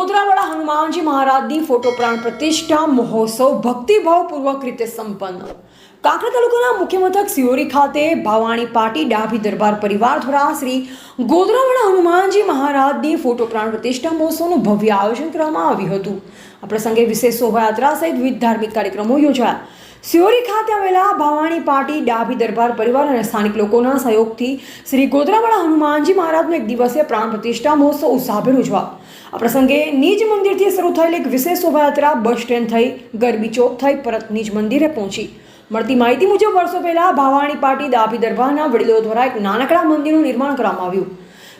ગોધરાવાળા હનુમાનજી મહારાજની ફોટો પ્રાણ પ્રતિષ્ઠા મહોત્સવ ભક્તિભાવપૂર્વક રીતે સંપન્ન. કાંકરા તાલુકાના મુખ્ય મથક સિયોરી ખાતે ભાવાણી પાટી ડાભી દરબાર પરિવાર દ્વારા શ્રી ગોધરાવાળા હનુમાનજી મહારાજની ફોટો પ્રાણ પ્રતિષ્ઠા મહોત્સવનું ભવ્ય આયોજન કરવામાં આવ્યું હતું. આ પ્રસંગે વિશેષ શોભાયાત્રા સહિત વિવિધ ધાર્મિક કાર્યક્રમો યોજાયા. સિયોરી ખાતે આવેલા ભાવાણી પાટી ડાભી દરબાર પરિવાર અને સ્થાનિક લોકોના સહયોગથી શ્રી ગોધરાવાળા હનુમાનજી મહારાજનો એક દિવસીય પ્રાણ પ્રતિષ્ઠા મહોત્સવ ઉત્સાહભેર ઉજવા આ પ્રસંગે નિજ મંદિરથી શરૂ થયેલી એક વિશેષ શોભાયાત્રા બસ સ્ટેન્ડ થઈ, ગરબી ચોક થઈ, પરત નિજ મંદિરે પહોંચી. મળતી માહિતી મુજબ વર્ષો પહેલા ભાવાણી પાટી ડાભી દરબારના વડીલો દ્વારા એક નાનકડા મંદિરનું નિર્માણ કરવામાં આવ્યું.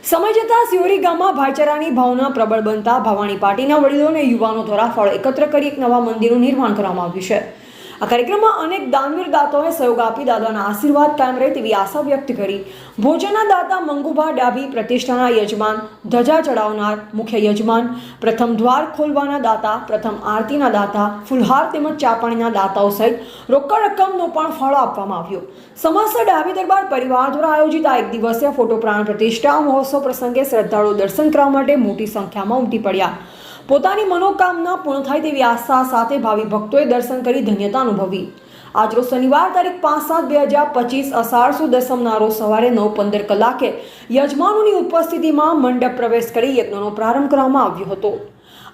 સમય જતાં સિયોરી ગામમાં ભાઈચારાની ભાવના પ્રબળ બનતા ભાવાણી પાર્ટીના વડીલો અને યુવાનો દ્વારા ફળ એકત્ર કરી એક નવા મંદિરનું નિર્માણ કરવામાં આવ્યું છે. આ કાર્યક્રમમાં અનેક દાનવીર દાતાઓએ સહયોગ આપી દાદાના આશીર્વાદ કાયમ રહે તેવી આશા વ્યક્ત કરી. ભોજનના દાતા મંગુભા ડાભી પ્રતિષ્ઠાના યજમાન, ધજા ચડાવનાર મુખ્ય યજમાન, પ્રથમ દ્વાર ખોલવાના દાતા, પ્રથમ આરતીના દાતા, ફુલહાર તેમજ ચાપાણીના દાતાઓ સહિત રોકડ રકમનો પણ ફાળો આપવામાં આવ્યો. સમસ્ત ડાભી દરબાર પરિવાર દ્વારા આયોજિત આ એક દિવસીય ફોટો પ્રાણ પ્રતિષ્ઠા મહોત્સવ પ્રસંગે શ્રદ્ધાળુઓ દર્શન કરવા માટે મોટી સંખ્યામાં ઉમટી પડ્યા. પોતાની મનોકામના પૂર્ણ થાય તેવી આશા સાથે ભાવિ ભક્તોએ દર્શન કરી ધન્યતા અનુભવી. આજરોજ શનિવાર તારીખ પાંચ સાત બે હજાર પચીસ અષાઢ સુ દસમના રોજ સવારે નવ પંદર કલાકે યજમાનોની ઉપસ્થિતિમાં મંડપ પ્રવેશ કરી યજ્ઞનો પ્રારંભ કરવામાં આવ્યો હતો.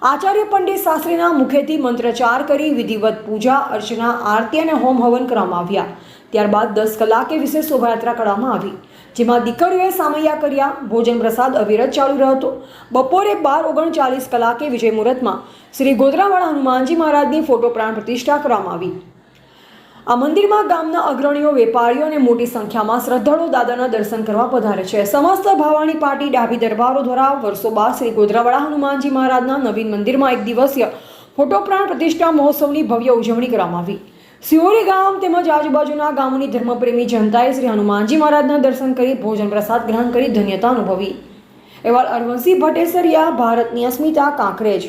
આચાર્ય પંડિત શાસ્ત્રીના મુખેથી મંત્રચાર કરી વિધિવત પૂજા, અર્ચના, આરતી અને હોમ હવન કરવામાં આવ્યા. ત્યારબાદ દસ કલાકે વિશેષ શોભાયાત્રા કરવામાં આવી, જેમાં દીકરીઓએ સામૈયા કર્યા, ભોજન પ્રસાદ અવિરત ચાલુ રહ્યો હતો. બપોરે બાર ઓગણચાલીસ કલાકે વિજય મુહૂર્તમાં શ્રી ગોધરાવાળા હનુમાનજી મહારાજની ફોટો પ્રાણ પ્રતિષ્ઠા કરવામાં આવી. આ મંદિરમાં ગામના અગ્રણીઓ, વેપારીઓ અને મોટી સંખ્યામાં શ્રદ્ધાળુઓ દાદાના દર્શન કરવા પધારે છે. સમસ્ત ભાવાણી પાર્ટી ડાભી દરબારો દ્વારા વર્ષો બાદ શ્રી ગોધરાવાળા હનુમાનજી મહારાજના નવીન મંદિરમાં એક દિવસીય ફોટો પ્રાણ પ્રતિષ્ઠા મહોત્સવની ભવ્ય ઉજવણી કરવામાં આવી. સિયોરી ગામ તેમજ આજુબાજુના ગામોની ધર્મપ્રેમી જનતાએ શ્રી હનુમાનજી મહારાજના દર્શન કરી ભોજન પ્રસાદ ગ્રહણ કરી ધન્યતા અનુભવી. એવા અરવંશી ભટ્ટેસરિયા, ભારતની અસ્મિતા, કાંકરેજ.